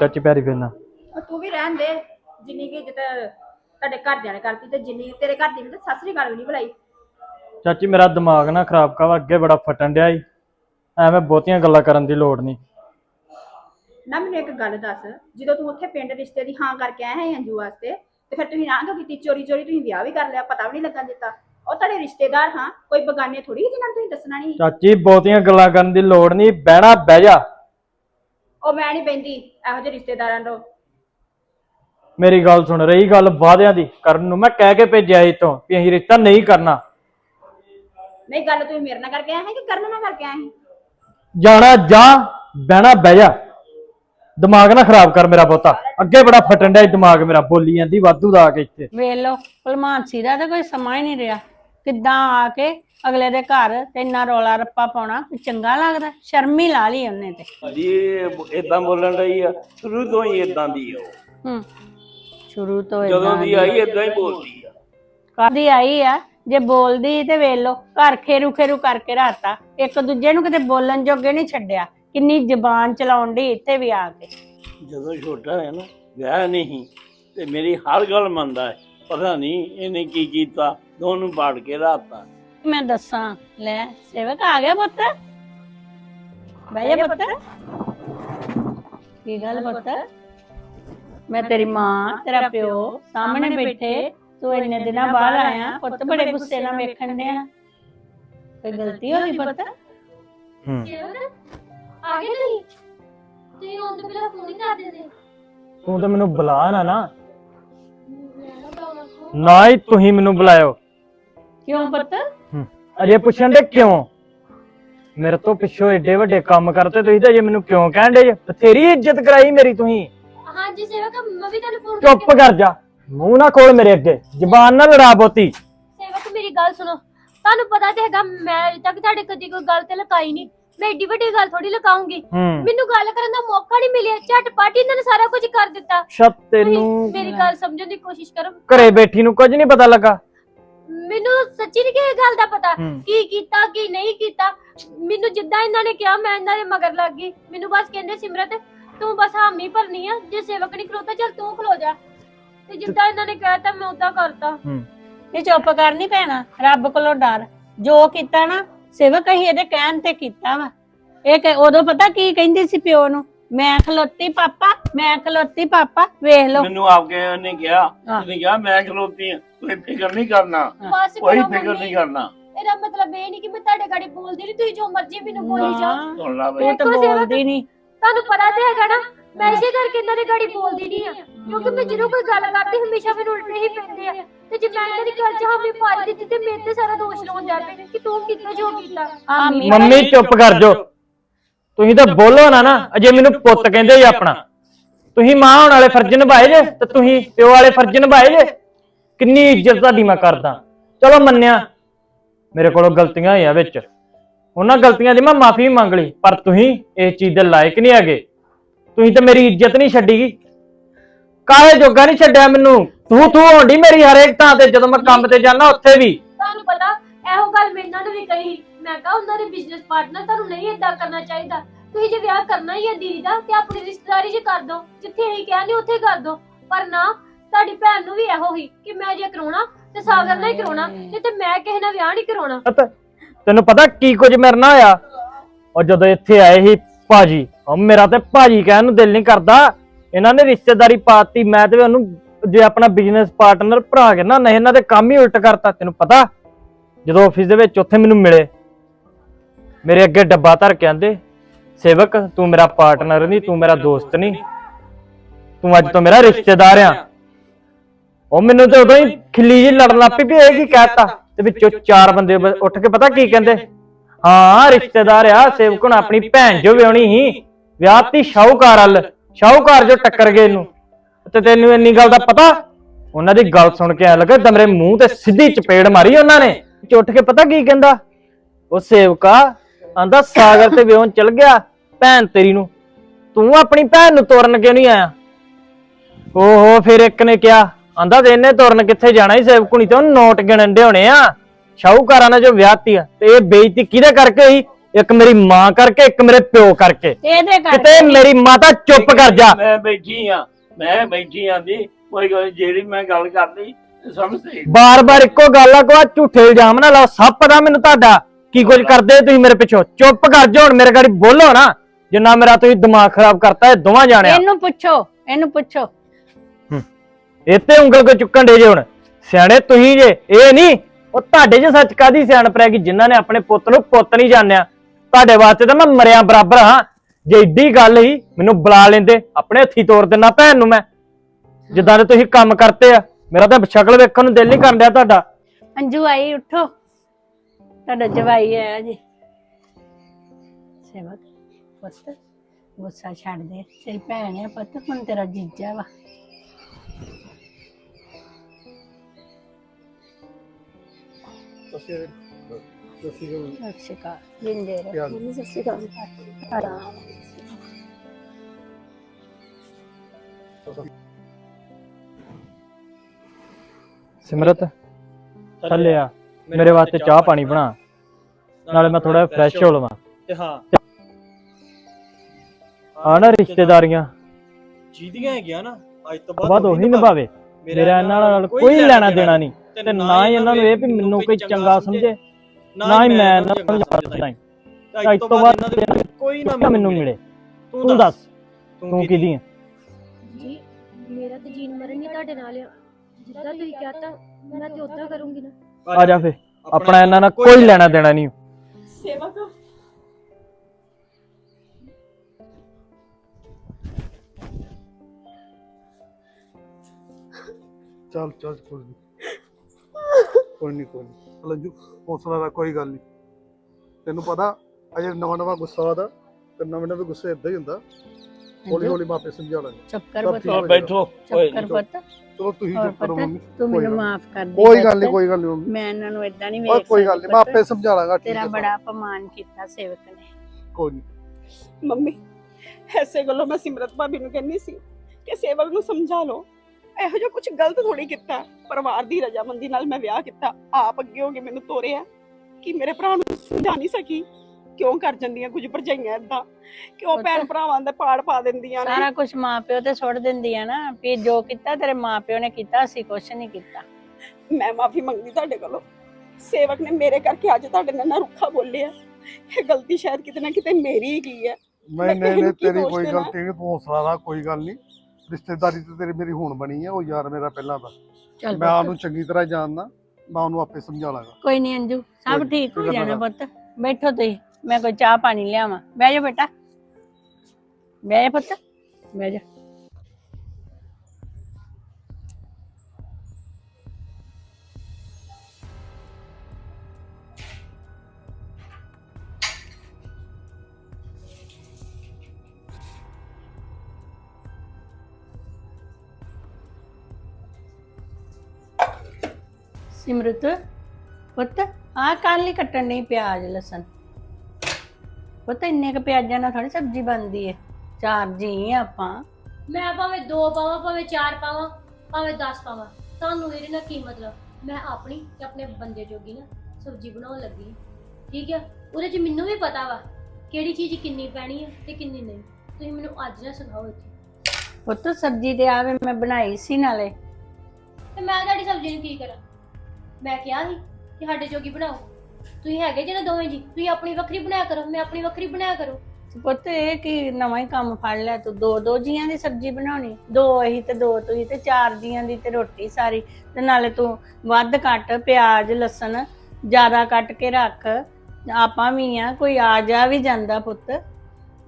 ਚਾਚੀ ਪਿਆਰੀ ਫੇਰਨਾ। ਉਹ ਤੂੰ ਵੀ ਰਹਿਣ ਦੇ ਜਿੰਨੀ ਕੀ ਇੱਜ਼ਤ ਤੁਹਾਡੇ ਘਰਦਿਆਂ ਨੇ ਕਰਤੀ ਤੇ ਜਿੰਨੀ ਤੇਰੇ ਘਰ ਦੀ ਵੀ ਤੇ ਸਸਰੀ ਗੱਲ ਵੀ ਨਹੀਂ ਬੁਲਾਈ। ਚਾਚੀ ਮੇਰਾ ਦਿਮਾਗ ਨਾ ਖਰਾਬ ਕਾਵਾ ਅੱਗੇ ਬੜਾ ਫਟਣ ਡਿਆ ਈ। ਐਵੇਂ ਬਹੁਤੀਆਂ ਗੱਲਾਂ ਕਰਨ ਦੀ ਲੋੜ ਨਹੀਂ ਨਾ ਮੈਨੂੰ ਇੱਕ ਗੱਲ ਦੱਸ ਜਦੋਂ ਤੂੰ ਉੱਥੇ ਪਿੰਡ ਰਿਸ਼ਤੇ ਦੀ ਹਾਂ ਕਰਕੇ ਆਇਆ ਹੈ ਅੰਜੂ ਵਾਸਤੇ ਤੇ ਫਿਰ ਤੁਸੀਂ ਨਾ ਕਿਉਂ ਕੀਤੀ ਚੋਰੀ ਚੋਰੀ ਤੁਸੀਂ ਵਿਆਹ ਵੀ ਕਰ ਲਿਆ ਪਤਾ ਵੀ ਨਹੀਂ ਲੱਗਣ ਦਿੱਤਾ। ਉਹ ਤੁਹਾਡੇ ਰਿਸ਼ਤੇਦਾਰ ਹਾਂ ਕੋਈ ਬਗਾਨੇ ਥੋੜੀ ਜਿਹਨਾਂ ਨੂੰ ਤੁਸੀਂ ਦੱਸਣਾ ਨਹੀਂ ਚਾਚੀ ਬਹੁਤੀਆਂ ਗੱਲਾਂ ਕਰਨ ਦੀ ਲੋੜ ਨਹੀਂ ਬਹਿਣਾ ਬਹਿ ਜਾ। ਉਹ ਮੈਂ ਨਹੀਂ ਬੈਂਦੀ ਇਹੋ ਜਿਹੇ ਰਿਸ਼ਤੇਦਾਰਾਂ ਤੋਂ? ਮੇਰੀ ਗੱਲ ਸੁਣ ਰਹੀ ਗੱਲ ਵਾਅਦਿਆਂ ਦੀ ਕਰਨ ਨੂੰ। ਮੈਂ ਕਹਿ ਕੇ ਭੇਜਿਆ ਇਤੋਂ ਵੀ ਅਸੀਂ ਰਿਸ਼ਤਾ ਨਹੀਂ ਕਰਨਾ। ਨਹੀਂ ਗੱਲ ਤੁਸੀਂ ਮੇਰੇ ਨਾਲ ਕਰਕੇ ਆਏ ਹੈ ਕਿ ਕਰਨ ਨਾਲ ਕਰਕੇ ਆਏ ਹੈ ਜਾਣਾ ਜਾ ਬਹਿਣਾ ਬਹਿ ਜਾ। ਦਿਮਾਗ ਨਾ ਖਰਾਬ ਕਰ ਮੇਰਾ ਬਹੁਤਾ। ਅੱਗੇ ਬੜਾ ਫਟਣ ਡਿਆ ਦਿਮਾਗ ਮੇਰਾ ਬੋਲੀ ਜਾਂਦੀ ਵਾਧੂ ਦਾ ਆ ਕੇ ਇੱਥੇ। ਵੇਖ ਲਓ ਭਲਮਾਨ ਸੀ ਦਾ ਤਾਂ ਕੋਈ ਸਮਾਂ ਹੀ ਨਹੀਂ ਰਿਹਾ। ਕਿੱਦਾਂ ਆ ਕੇ ਅਗਲੇ ਦੇ ਘਰ ਤੇ ਇੰਨਾ ਰੌਲਾ ਰੱਪਾ ਪਾਉਣਾ ਵੀ ਚੰਗਾ ਲੱਗਦਾ ਸ਼ਰਮ ਹੀ ਲਾ ਲਈ ਉਹਨੇ ਤੇ। ਜੀ ਇਦਾਂ ਬੋਲਣ ਰਹੀ ਆ ਸ਼ੁਰੂ ਤੋਂ ਹੀ ਇਦਾਂ ਦੀ ਆ ਉਹ। ਹੂੰ ਸ਼ੁਰੂ ਤੋਂ ਜਦੋਂ ਦੀ ਆਈ ਇਦਾਂ ਹੀ ਬੋਲਦੀ ਆ। ਕਦੀ ਆਈ ਆ? ਜੇ ਬੋਲਦੀ ਤੇ ਵੇਖ ਲਓ ਘਰ ਖੇਰੂ ਖੇਰੂ ਕਰਕੇ ਰਾਤਾ ਇੱਕ ਦੂਜੇ ਨੂੰ ਕਿਤੇ ਬੋਲਣ ਜੋਗੇ ਨਹੀਂ ਛੱਡਿਆ। ਕਿੰਨੀ ਜ਼ਬਾਨ ਚਲਾਉਣ ਦੀ ਇੱਥੇ ਵੀ ਆ ਕੇ। ਜਦੋਂ ਛੋਟਾ ਹੈ ਨਾ ਵਿਆਹ ਨਹੀਂ ਤੇ ਮੇਰੀ ਹਰ ਗੱਲ ਮੰਨਦਾ ਹੈ। ਪਤਾ ਨਹੀਂ ਇਹਨੇ ਕੀ ਕੀਤਾ ਦੋਨੋਂ ਬਾੜ ਕੇ ਰਾਤਾ ਮੈਂ ਦੱਸਾਂ ਲੈ ਸੇਵਕ ਆ ਗਿਆ ਪੁੱਤ। ਬਹਿ ਜਾ ਪੁੱਤ। ਕੀ ਗੱਲ ਪੁੱਤ? ਮੈਂ ਤੇਰੀ ਮਾਂ ਤੇਰਾ ਪਿਓ ਸਾਹਮਣੇ ਬੈਠੇ ਤੂੰ ਇੰਨੇ ਦਿਨਾਂ ਬਾਅਦ ਆਇਆ ਪੁੱਤ ਬੜੇ ਗੁੱਸੇ ਨਾਲ ਵੇਖਣ ਡਿਆ। ਕੋਈ ਗਲਤੀ ਹੋ ਗਈ ਪੁੱਤ? ਹੂੰ। ਆ ਗਏ ਤੁਸੀਂ? ਤੁਸੀਂ ਹੁਣ ਤੋਂ ਪਹਿਲਾਂ ਫੋਨ ਹੀ ਕਰ ਦਿੰਦੇ। ਤੂੰ ਤਾਂ ਮੈਨੂੰ ਬੁਲਾ ਨਾ ਨਾ। ਮੈਂ ਨਾ ਹੀ ਤੁਸੀਂ ਮੈਨੂੰ ਬੁਲਾਇਓ। ਕਿਉਂ ਪੁੱਤ। ਅਜੇ ਪੁੱਛਣ ਦੇ ਕਿਉਂ? ਮੇਰੇ ਤੋਂ ਪਿੱਛੋਂ ਏਡੇ ਵੱਡੇ ਕੰਮ ਕਰਤੇ ਤੁਸੀਂ ਤਾਂ ਜੇ ਮੈਨੂੰ ਕਿਉਂ ਕਹਿਣ ਦੇ ਬਥੇਰੀ ਇੱਜ਼ਤ ਕਰਾਈ ਮੇਰੀ ਤੁਸੀਂ। ਹਾਂਜੀ ਸੇਵਕ ਮੈਂ ਵੀ ਤੁਹਾਨੂੰ ਫੋਨ ਚੁੱਪ ਕਰ ਜਾ। ਮੂੰਹ ਨਾ ਖੋਲ ਮੇਰੇ ਅੱਗੇ। ਜ਼ਬਾਨ ਨਾ ਲੜਾ ਬੋਤੀ ਸੇਵਕ ਮੇਰੀ ਗੱਲ ਸੁਣੋ। ਤੁਹਾਨੂੰ ਪਤਾ ਤੇ ਹੈਗਾ ਮੈਂ ਅਜੇ ਤੱਕ ਤੁਹਾਡੇ ਕਦੀ ਕੋਈ ਗੱਲ ਤੇ ਲਕਾਈ ਨਹੀਂ। ਮੈਂ ਏਡੀ ਵੱਡੀ ਗੱਲ ਥੋੜੀ ਲਕਾਉਂਗੀ ਹੂੰ। ਮੈਨੂੰ ਗੱਲ ਕਰਨ ਦਾ ਮੌਕਾ ਨਹੀਂ ਮਿਲਿਆ। ਝਟਪਟ ਹੀ ਇਹਨਾਂ ਨੇ ਸਾਰਾ ਕੁਝ ਕਰ ਦਿੱਤਾ। ਸ਼ਬ ਤੁਸੀਂ ਤੈਨੂੰ ਮੇਰੀ ਗੱਲ ਸਮਝਣ ਦੀ ਕੋਸ਼ਿਸ਼ ਕਰੋ। ਘਰੇ ਬੈਠੀ ਨੂੰ ਕੁਝ ਨਹੀਂ ਪਤਾ ਲੱਗਾ। ਮੈਨੂੰ ਸੱਚੀ ਨਹੀਂ ਕਿ ਇਹ ਗੱਲ ਦਾ ਪਤਾ ਹੂੰ। ਕੀ ਕੀਤਾ ਕੀ ਨਹੀਂ ਕੀਤਾ। ਮੈਨੂੰ ਜਿੱਦਾਂ ਇਹਨਾਂ ਨੇ ਕਿਹਾ ਮੈਂ ਇਹਨਾਂ ਦੇ ਮਗਰ ਲੱਗ ਗਈ। ਮੈਨੂੰ ਬਸ ਕਹਿੰਦੇ ਸਿਮਰਤ ਤੂੰ ਬਸ ਹਾਮੀ ਭਰਨੀ ਆ। ਜੇ ਸੇਵਕ ਨਹੀਂ ਖਲੋਤਾ ਚੱਲ ਤੂੰ ਖਲੋ ਜਾ। ਤੇ ਜਿੱਦਾਂ ਇਹਨਾਂ ਨੇ ਕਹਿਤਾ ਮੈਂ ਉਦਾਂ ਕਰਤਾ। ਇਹ ਚੁੱਪ ਕਰ ਨਹੀਂ ਪੈਣਾ ਰੱਬ ਕੋਲੋਂ ਡਰ। ਜੋ ਕੀਤਾ ਨਾ ਸੇਵਕ ਅਸੀਂ ਇਹਦੇ ਕਹਿਣ ਤੇ ਕੀਤਾ ਵਾ। ਇਹ ਕਿ ਉਦੋਂ ਪਤਾ ਕੀ ਕਹਿੰਦੀ ਸੀ ਪਿਓ ਨੂੰ? ਮੈਂ ਖਲੋਤੀ ਪਾਪਾ ਮੈਂ ਖਲੋਤੀ ਪਾਪਾ ਵੇਖ ਲਓ। ਮੈਨੂੰ ਆਪਕੇ ਉਹਨੇ ਕਿਹਾ ਹਾਂ। ਉਹਨੇ ਕਿਹਾ ਮੈਂ ਖਲੋਤੀ ਆ। ਕੋਈ ਫਿਕਰ ਨਹੀਂ ਕਰਨਾ। ਬਸ ਕੋਈ ਕਰੋ ਫਿਕਰ ਮੰਮੀ। ਨਹੀਂ ਕਰਨਾ। ਇਹਦਾ ਮਤਲਬ ਇਹ ਨਹੀਂ ਕਿ ਮੈਂ ਤੁਹਾਡੇ ਗਾੜੀ ਬੋਲਦੀ ਨਹੀਂ ਤੁਸੀਂ ਜੋ ਮਰਜ਼ੀ ਮੈਨੂੰ ਬੋਲੀ ਜਾਓ। ਨਾ, ਸੁਣ ਲਾ ਬਈ। ਤੂੰ ਤਾਂ ਦੇਖੋ ਸੇਵਕ, ਬੋਲਦੀ ਨਹੀਂ। ਤੁਹਾਨੂੰ ਪਤਾ ਤੇ ਹੈਗਾ ਨਾ ਮੈਂ ਇਸੇ ਕਰਕੇ ਇਹਨਾਂ ਦੇ ਗਾੜੀ ਬੋਲਦੀ ਨਹੀਂ ਆ। ਕਿਉਂਕਿ ਮੈਂ ਜਦੋਂ ਕੋਈ ਗੱਲ ਕਰਦੀ ਹਮੇਸ਼ਾ ਮੈਨੂੰ ਉਲਟੇ ਹੀ ਪੈਂਦੇ ਆ। ਤੇ ਜੇ ਮੈਂ ਇਹਨਾਂ ਦੀ ਗੱਲ 'ਚ ਹਾਮੀ ਭਰ ਦਿੱਤੀ ਤੇ ਮੇਰੇ ਤੇ ਸਾਰਾ ਦੋਸ਼ ਲਾਉਣ ਜਾ ਪਏ ਕਿ ਤੂੰ ਕੀਤਾ ਜੋ ਕੀਤਾ। ਹਾਮੀ ਮੰਮੀ ਚੁੱਪ ਕਰ ਜੋ। ਤੁਸੀਂ ਤਾਂ ਬੋਲੋ ਨਾ ਨਾ ਅਜੇ ਮੈਨੂੰ ਪੁੱਤ ਕਹਿੰਦੇ ਜੀ ਆਪਣਾ। ਤੁਸੀਂ ਮਾਂ ਹੋਣ ਵਾਲੇ ਫਰਜ਼ ਨਿਭਾਏ ਜੇ ਤੇ ਤੁਸੀਂ ਪਿਓ ਵਾਲੇ ਫਰਜ਼ ਨਿਭਾਏ ਜੇ। ਕਿੰਨੀ ਇੱਜ਼ਤ ਤੁਹਾਡੀ ਮੈਂ ਕਰਦਾ। ਚਲੋ ਮੰਨਿਆ। ਮੇਰੇ ਕੋਲੋਂ ਗਲਤੀਆਂ ਹੋਈਆਂ ਵਿੱਚ। ਉਹਨਾਂ ਗਲਤੀਆਂ ਦੀ ਮੈਂ ਮਾਫੀ ਮੰਗ ਲਈ, ਪਰ ਤੁਸੀਂ ਇਸ ਚੀਜ਼ ਦੇ ਲਾਇਕ ਨਹੀਂ ਹੈਗੇ। ਤੁਸੀਂ ਤਾਂ ਮੇਰੀ ਇੱਜ਼ਤ ਨਹੀਂ ਛੱਡੀਗੀ ਕਾਹੇ ਜੋਗਾ ਨਹੀਂ ਛੱਡਿਆ ਮੈਨੂੰ। ਤੂੰ ਤੂੰ ਹੋਣੀ ਮੇਰੀ ਹਰੇਕ ਥਾਂ ਤੇ, ਜਦੋਂ ਮੈਂ ਕੰਮ ਤੇ ਜਾਂਦਾ ਉੱਥੇ ਵੀ। ਤੁਹਾਨੂੰ ਪਤਾ, ਇਹੋ ਗੱਲ ਮੇਰੇ ਨਾਲ ਵੀ ਕਹੀ। ਮੈਂ ਕਹਾ ਉਹਨਾਂ ਦੇ ਬਿਜ਼ਨਸ ਪਾਰਟਨਰ ਤੁਹਾਨੂੰ ਨਹੀਂ ਏਦਾਂ ਕਰਨਾ ਚਾਹੀਦਾ। ਤੁਸੀਂ ਜੇ ਵਿਆਹ ਕਰਨਾ ਹੀ ਹੈ ਦੀਦੀ ਦਾ, ਤੇ ਆਪਣੀ ਰਿਸ਼ਤੇਦਾਰੀ 'ਚ ਕਰ ਦਿਓ। ਜਿੱਥੇ ਅਸੀਂ ਕਹਿੰਦੇ ਉੱਥੇ ਕਰ ਦਿਓ। ਪਰ ਨਾ ਤੁਹਾਡੀ ਭੈਣ ਨੂੰ ਵੀ ਇਹੋ ਹੀ ਕਿ ਮੈਂ ਜੇ ਕਰਾਉਣਾ ਤੇ ਸਾਗਰ ਨਾਲ ਹੀ ਕਰਾਉਣਾ ਨਹੀਂ। ਤੇ ਮੈਂ ਕਿਸੇ ਨਾਲ ਵਿਆਹ ਨਹੀਂ ਕਰਾਉਣਾ। ਤੈਨੂੰ ਪਤਾ ਕੀ ਕੁਝ ਮੇਰੇ ਨਾਲ ਹੋਇਆ? ਉਹ ਜਦੋਂ ਇੱਥੇ ਆਏ ਸੀ ਭਾਜੀ ਉਹ ਮੇਰਾ ਤੇ ਭਾਜੀ ਕਹਿਣ ਨੂੰ ਦਿਲ ਨਹੀਂ ਕਰਦਾ। ਇਹਨਾਂ ਨੇ ਰਿਸ਼ਤੇਦਾਰੀ ਪਾਤੀ ਮੈਂ ਤੇ ਉਹਨੂੰ ਜੇ ਆਪਣਾ ਬਿਜ਼ਨਸ ਪਾਰਟਨਰ ਭਰਾ ਕੇ ਨਾ ਨਹੀਂ ਇਹਨਾਂ ਦੇ ਕੰਮ ਹੀ ਉਲਟ ਕਰਤਾ ਤੈਨੂੰ ਪਤਾ? ਜਦੋਂ ਆਫਿਸ ਦੇ ਵਿੱਚ ਉੱਥੇ ਮੈਨੂੰ ਮਿਲੇ। ਮੇਰੇ ਅੱਗੇ ਡੱਬਾ ਧਰ ਕੇ ਆਂਦੇ ਸੇਵਕ ਤੂੰ ਮੇਰਾ ਪਾਰਟਨਰ ਨਹੀਂ ਤੂੰ ਮੇਰਾ ਦੋਸਤ ਨਹੀਂ। ਤੂੰ ਅੱਜ ਤੋਂ ਮੇਰਾ ਰਿਸ਼ਤੇਦਾਰ ਆ। ਉਹ ਮੈਨੂੰ ਤੇ ਉਦੋਂ ਹੀ ਖਿੱਲੀ ਜੀ ਲੜਨ ਲੱਗ ਪਈ ਵੀ ਇਹ ਕੀ ਕਹਿਤਾ? ਤੇ ਵਿੱਚੋਂ ਚਾਰ ਬੰਦੇ ਬ- ਉੱਠ ਕੇ ਪਤਾ ਕੀ ਕਹਿੰਦੇ? ਹਾਂ ਰਿਸ਼ਤੇਦਾਰ ਆ ਸੇਵਕ ਹੁਣ ਆਪਣੀ ਭੈਣ ਜੋ ਵਿਆਹਣੀ ਸੀ ਵਿਆਹਤੀ ਸ਼ਾਹੂਕਾਰ ਵੱਲ। ਸ਼ਾਹੂਕਾਰ ਜੋ ਟੱਕਰ ਗਏ ਇਹਨੂੰ। ਤੇ ਤੈਨੂੰ ਇੰਨੀ ਗੱਲ ਦਾ ਪਤਾ? ਉਹਨਾਂ ਦੀ ਗੱਲ ਸੁਣ ਕੇ ਐ ਲੱਗਾ ਦਮਰੇ ਮੂੰਹ ਤੇ ਸਿੱਧੀ ਚਪੇੜ ਮਾਰੀ ਉਹਨਾਂ ਨੇ ਵਿੱਚ ਉੱਠ ਕੇ ਪਤਾ ਕੀ ਕਹਿੰਦਾ? ਉਹ ਸੇਵਕਾ ਆਂਦਾ ਸਾਗਰ ਤੇ ਵਿਆਹਣ ਚਲ ਗਿਆ ਭੈਣ ਤੇਰੀ ਨੂੰ। ਤੂੰ ਆਪਣੀ ਭੈਣ ਨੂੰ ਤੋਰਨ ਕਿਉਂ ਨਹੀਂ ਆਇਆ? ਓਹੋ ਫਿਰ ਇੱਕ ਨੇ ਕਿਹਾ ਆਂਦਾ ਤੇ ਇਹਨੇ ਤੁਰਨ ਕਿੱਥੇ ਜਾਣਾ ਹੀ ਸੇਵਕੁਣੀ ਤੇ ਉਹ ਨੋਟ ਗਿਣਨ ਦੇ ਹੋਣੇ ਆ। ਸ਼ਾਹੂਕਾਰਾਂ ਨੇ ਜੋ ਵਿਆਹਤੀ ਆ ਤੇ ਇਹ ਬੇਇੱਜ਼ਤੀ ਕਿਹਦੇ ਕਰਕੇ ਹੋਈ? ਇੱਕ ਮੇਰੀ ਮਾਂ ਕਰਕੇ ਇੱਕ ਮੇਰੇ ਪਿਓ ਕਰਕੇ। ਇਹਦੇ ਕਿਤੇ ਕਰਕੇ ਮੇਰੀ ਮਾਤਾ ਚੁੱਪ ਕਰ ਜਾ। ਮੈਂ ਬੈਠੀ ਆ ਮੈਂ ਬੈਠੀ ਆਂ ਦੀ ਕੋਈ ਗੱਲ ਨੀ, ਜਿਹੜੀ ਮੈਂ ਗੱਲ ਕਰਨੀ ਸਮਝਦੇ ਬਾਰ-ਬਾਰ ਇੱਕੋ ਗੱਲ ਆ ਕੋ ਝੂਠੇ ਇਲਜ਼ਾਮ ਨਾ ਲਾਓ ਸਭ ਪਤਾ ਮੈਨੂੰ ਤੁਹਾਡਾ ਕੀ ਕੁਝ ਕਰਦੇ ਤੁਸੀਂ ਮੇਰੇ ਪਿੱਛੋਂ? ਚੁੱਪ ਕਰ ਜਾ ਹੁਣ ਮੇਰੇ ਗਾੜੀ ਬੋਲੋ ਨਾ। ਜਿੰਨਾ ਮੇਰਾ ਤੁਸੀਂ ਦਿਮਾਗ ਖਰਾਬ ਕਰਤਾ ਇਹ ਦੋਵਾਂ ਜਾਣਿਆ। ਇਹਨੂੰ ਪੁੱਛੋ ਇਹਨੂੰ ਪੁੱਛੋ। ਇੱਥੇ ਉਂਗਲ ਕੋ ਚੁੱਕਣ ਡੇ ਜੇ ਹੁਣ। ਸਿਆਣੇ ਤੁਸੀਂ ਜੇ, ਇਹ ਨਹੀਂ, ਉਹ ਤੁਹਾਡੇ 'ਚ ਸੱਚ ਕਾਦੀ ਸਿਆਣਪ ਰਹਿ ਗਈ, ਜਿਨ੍ਹਾਂ ਨੇ ਆਪਣੇ ਪੁੱਤ ਨੂੰ ਪੁੱਤ ਨਹੀਂ ਜਾਣਿਆ। ਤੁਹਾਡੇ ਵਾਸਤੇ ਤਾਂ ਮੈਂ ਮਰਿਆ ਬਰਾਬਰ ਹਾਂ। ਜੇ ਏਡੀ ਗੱਲ ਹੀ ਮੈਨੂੰ ਬੁਲਾ ਲੈਂਦੇ, ਆਪਣੇ ਹੱਥੀ ਤੋੜ ਦੇਣਾ ਭੈਣ ਨੂੰ ਮੈਂ। ਜਿੱਦਾਂ ਦੇ ਤੁਸੀਂ ਕੰਮ ਕਰਤੇ ਆ, ਮੇਰਾ ਤਾਂ ਸ਼ਕਲ ਵੇਖਣ ਨੂੰ ਦਿਲ ਨਹੀਂ ਕਰਨ ਡਿਆ ਤੁਹਾਡਾ। ਅੰਜੂ ਆਈ, ਉਠੋ। ਤੁਹਾਡਾ ਜਵਾਈ ਆਇਆ ਜੀ। ਸੇਵਕ ਪੁੱਤ, ਗੁੱਸਾ ਛੱਡ ਦੇ। ਤੇਰੀ ਭੈਣ ਹੈ ਪੁੱਤ, ਹੁਣ ਤੇਰਾ ਜੀਜਾ ਵਾ। ਸਤਿ ਸ਼੍ਰੀ ਅਕਾਲ ਜਿੰਦੇ ਰਹੋ ਮੰਮੀ ਸਤਿ ਸ਼੍ਰੀ ਅਕਾਲ ਆਰਾਮ ਸਿਮਰਤ ਥੱਲੇ ਆ। ਮੇਰੇ ਵਾਸਤੇ ਚਾਹ ਪਾਣੀ ਬਣਾ। ਨਾਲੇ ਮੈਂ ਥੋੜਾ ਫਰੈਸ਼ ਹੋ ਲਵਾਂ। ਤੇ ਹਾਂ। ਆ ਨਾ ਰਿਸ਼ਤੇਦਾਰੀਆਂ। ਜਿਹਦੀਆਂ ਹੈਗੀਆਂ ਨਾ ਅੱਜ ਤੋਂ ਬਾਅਦ ਉਹੀ ਨਿਭਾਵੇ। ਮੇਰਾ ਇਹਨਾਂ ਨਾਲ ਕੋਈ ਲੈਣਾ ਦੇਣਾ ਨਹੀਂ। ਤੇ ਨਾ ਹੀ ਇਹਨਾਂ ਨੂੰ ਇਹ ਵੀ ਮੈਨੂੰ ਕੋਈ ਚੰਗਾ ਸਮਝੇ ਨਾ ਹੀ ਮੈਂ ਇਹਨਾਂ ਨੂੰ ਸਮਝਦਾ ਅੱਜ ਤੋਂ ਬਾਅਦ ਇਹਨਾਂ ਨੂੰ ਕੋਈ ਨਾ ਮੈਨੂੰ ਮਿਲੇ। ਤੂੰ ਦੱਸ। ਤੂੰ ਕਿਹਦੀ ਹੈ ਜੀ ਮੇਰਾ ਤੇ ਜੀਨ ਮਰਨ ਨਹੀਂ ਤੁਹਾਡੇ ਨਾਲ ਆ। ਜਿੱਦਾਂ ਤੁਸੀਂ ਕਹਤਾ ਮੈਂ ਤੇ ਉਦਾਂ ਕਰੂੰਗੀ ਨਾ। ਆ ਜਾ ਫੇ ਆਪਣਾ ਇਹਨਾਂ ਨਾਲ ਕੋਈ ਲੈਣਾ ਦੇਣਾ ਨਹੀਂ। ਸੇਵਕ ਚੱਲ ਚੱਲ ਕੋਈ ਨਹੀਂ ਕੋਈ ਨਹੀਂ ਕੋਈ ਨਹੀਂ ਲੰਜੂ ਹੌਸਲਾ ਦਾ ਕੋਈ ਗੱਲ ਨਹੀਂ ਤੈਨੂੰ ਪਤਾ ਅਜੇ ਨਵਾਂ ਨਵਾਂ ਗੁੱਸਾ ਆਦਾ ਤੇ ਨਵੇਂ ਨਵੇਂ ਗੁੱਸੇ ਇਦਾਂ ਹੀ ਹੁੰਦਾ। ਹੌਲੀ ਹੌਲੀ ਮਾਪੇ ਸਮਝਾ ਲਾਂਗੇ। ਚੁੱਪ ਕਰ ਸਭ ਪੁੱਤ। ਠੀਕ ਹੋ ਚਲੋ ਬੈਠੋ। ਕੋਈ ਚੁੱਪ ਕਰ ਨੀ। ਪੁੱਤ। ਚਲੋ ਤੁਸੀਂ ਚੁੱਪ ਕਰੋ ਮੰਮੀ। ਤੂੰ ਮੈਨੂੰ ਮਾਫ ਕਰ ਦੇ ਕੋਈ ਗੱਲ ਨਹੀਂ। ਕੋਈ ਗੱਲ ਨਹੀਂ ਮੈਂ ਇਹਨਾਂ ਨੂੰ ਇਦਾਂ ਨਹੀਂ ਵੇਖ ਕੋਈ ਗੱਲ ਨਹੀਂ ਮੈਂ ਆਪੇ ਸਮਝਾ ਲਾਂਗਾ ਠੀਕ ਤੇਰਾ ਬੜਾ ਅਪਮਾਨ ਕੀਤਾ ਸੇਵਕ ਨੇ। ਕੋਈ ਨਹੀਂ ਮੰਮੀ ਐਸੇ ਗੱਲੋਂ ਮੈਂ ਸਿਮਰਤ ਭਾਬੀ ਨੂੰ ਕਹਿੰਦੀ ਸੀ ਕਿ ਸੇਵਕ ਨੂੰ ਸਮਝਾ ਲਓ। ਇਹੋ ਜਿਹਾ ਕੁਝ ਗਲਤ ਥੋੜੀ ਕੀਤਾ। ਪਰਿਵਾਰ ਦੀ ਰਜਾਮੰਦੀ ਨਾਲ ਮੈਂ ਵਿਆਹ ਕੀਤਾ। ਆਪ ਅੱਗੇ ਹੋ ਕੇ ਮੈਨੂੰ ਤੋਰਿਆ। ਕਿ ਮੇਰੇ ਭਰਾ ਨੂੰ ਸਮਝਾ ਨਹੀਂ ਸਕੀ। ਕਿਉਂ ਕਰ ਜਾਂਦੀਆਂ ਕੁਝ ਭਰਜਾਈਆਂ ਏਦਾਂ। ਕਿਉਂ ਭੈਣ ਭਰਾਵਾਂ ਦੇ ਪਾੜ ਪਾ ਦਿੰਦੀਆਂ ਨੇ। ਸਾਰਾ ਕੁਝ ਮਾਪਿਓ ਤੇ ਸੁੱਟ ਦਿੰਦੀ ਆ ਨਾ। ਵੀ ਜੋ ਕੀਤਾ ਤੇਰੇ ਮਾਪਿਓ ਨੇ ਕੀਤਾ ਅਸੀਂ ਕੁਝ ਨਹੀਂ ਕੀਤਾ। ਮੈਂ ਮਾਫੀ ਮੰਗਦੀ ਤੁਹਾਡੇ ਕੋਲੋਂ। ਸੇਵਕ ਨੇ ਮੇਰੇ ਕਰਕੇ ਅੱਜ ਤੁਹਾਡੇ ਨਾਲ ਨਾ ਰੁੱਖਾ ਬੋਲਿਆ। ਇਹ ਗਲਤੀ ਸ਼ਾਇਦ ਕਿਤੇ ਨਾ ਕਿਤੇ ਮੇਰੀ ਹੀ ਗਈ ਹੈ। ਨਹੀਂ ਨਹੀਂ ਕੀ ਤੇਰੀ ਦੋਸ਼ ਕੋਈ ਦੇਣਾ? ਗਲਤੀ ਨਹੀਂ ਤੂੰ ਹੌਸਲਾ ਦਾ ਕੋਈ ਗੱਲ ਨਹੀਂ। ਰਿਸ਼ਤੇਦਾਰੀ ਤੇ ਤੇਰੀ ਮੇਰੀ ਹੁਣ ਬਣੀ ਹੈ ਉਹ ਯਾਰ ਮੇਰਾ ਪਹਿਲਾਂ ਦਾ। ਚੱਲ ਮੈਂ ਪੁੱਤ, ਉਹਨੂੰ ਚੰਗੀ ਤਰ੍ਹਾਂ ਜਾਣਦਾ ਮੈਂ ਉਹਨੂੰ ਆਪੇ ਸਮਝਾ ਲਾਂਗਾ। ਕੋਈ ਨਹੀਂ ਅੰਜੂ ਸਭ ਕੋਈ- ਠੀਕ ਹੋ ਕੋਈ ਗੱਲ ਜਾਣਾ। ਪੁੱਤ। ਬੈਠੋ ਤੁਸੀਂ ਮੈਂ ਕੋਈ ਚਾਹ ਪਾਣੀ ਲਿਆਵਾਂ। ਬਹਿ ਜਾ ਬੇਟਾ। ਬਹਿ ਜਾ ਪੁੱਤ ਬਹਿ ਜਾ। ਸਿਮਰਤ ਪੁੱਤ ਆ ਕੱਲ ਹੀ ਕੱਟਣ ਨਹੀਂ ਪਿਆਜ਼ ਲਸਣ। ਪੁੱਤ ਇੰਨੇ ਕ ਪਿਆਜ਼ਾਂ ਨਾਲ ਥੋੜੀ ਸਬਜ਼ੀ ਬਣਦੀ ਹੈ ਚਾਰ ਜੀ ਆ ਆਪਾਂ। ਮੈਂ ਭਾਵੇਂ ਦੋ ਪਾਵਾਂ ਭਾਵੇਂ ਚਾਰ ਪਾਵਾਂ ਭਾਵੇਂ 10 ਪਾਵਾਂ। ਤੁਹਾਨੂੰ ਇਹਦੇ ਨਾਲ ਕੀ ਮਤਲਬ? ਮੈਂ ਆਪਣੀ ਤੇ ਆਪਣੇ ਬੰਦੇ ਜੋਗੀ ਨਾ ਸਬਜ਼ੀ ਬਣਾਉਣ ਲੱਗੀ ਹਾਂ। ਠੀਕ ਹੈ ਉਹਦੇ ਚ ਮੈਨੂੰ ਵੀ ਪਤਾ ਵਾ ਕਿਹੜੀ ਚੀਜ਼ ਕਿੰਨੀ ਪੈਣੀ ਹੈ ਤੇ ਕਿੰਨੀ ਨਹੀਂ। ਤੁਸੀਂ ਮੈਨੂੰ ਅੱਜ ਨਾ ਸਿਖਾਓ ਇੱਥੇ। ਪੁੱਤ ਸਬਜ਼ੀ ਤੇ ਆਵੇ ਮੈਂ ਬਣਾਈ ਸੀ ਨਾਲੇ। ਤੇ ਮੈਂ ਤੁਹਾਡੀ ਸਬਜ਼ੀ ਨੂੰ ਕੀ ਕਰਾਂ? ਮੈਂ ਕਿਹਾ ਸੀ ਕਿ ਸਾਡੇ ਜੋਗੀ ਬਣਾਓ। ਤੁਸੀਂ ਹੈਗੇ ਜਿਹਨੇ ਦੋਵੇਂ ਜੀ ਤੁਸੀਂ ਆਪਣੀ ਵੱਖਰੀ ਬਣਾਇਆ ਕਰੋ ਮੈਂ ਆਪਣੀ ਵੱਖਰੀ ਬਣਾਇਆ ਕਰੋ। ਪੁੱਤ ਇਹ ਕੀ ਨਵਾਂ ਹੀ ਕੰਮ ਫੜ ਲਿਆ ਤੂੰ ਦੋ ਦੋ ਜੀਆਂ ਦੀ ਸਬਜ਼ੀ ਬਣਾਉਣੀ ਦੋ ਅਸੀਂ ਤੇ ਦੋ ਤੁਸੀਂ ਤੇ ਚਾਰ ਜੀਆਂ ਦੀ ਤੇ ਰੋਟੀ ਸਾਰੀ ਤੇ ਨਾਲੇ ਤੂੰ ਵੱਧ ਕੱਟ ਪਿਆਜ਼ ਲਸਣ ਜ਼ਿਆਦਾ ਕੱਟ ਕੇ ਰੱਖ ਆਪਾਂ ਵੀ ਆ ਕੋਈ ਆ ਜਾ ਵੀ ਜਾਂਦਾ ਪੁੱਤ।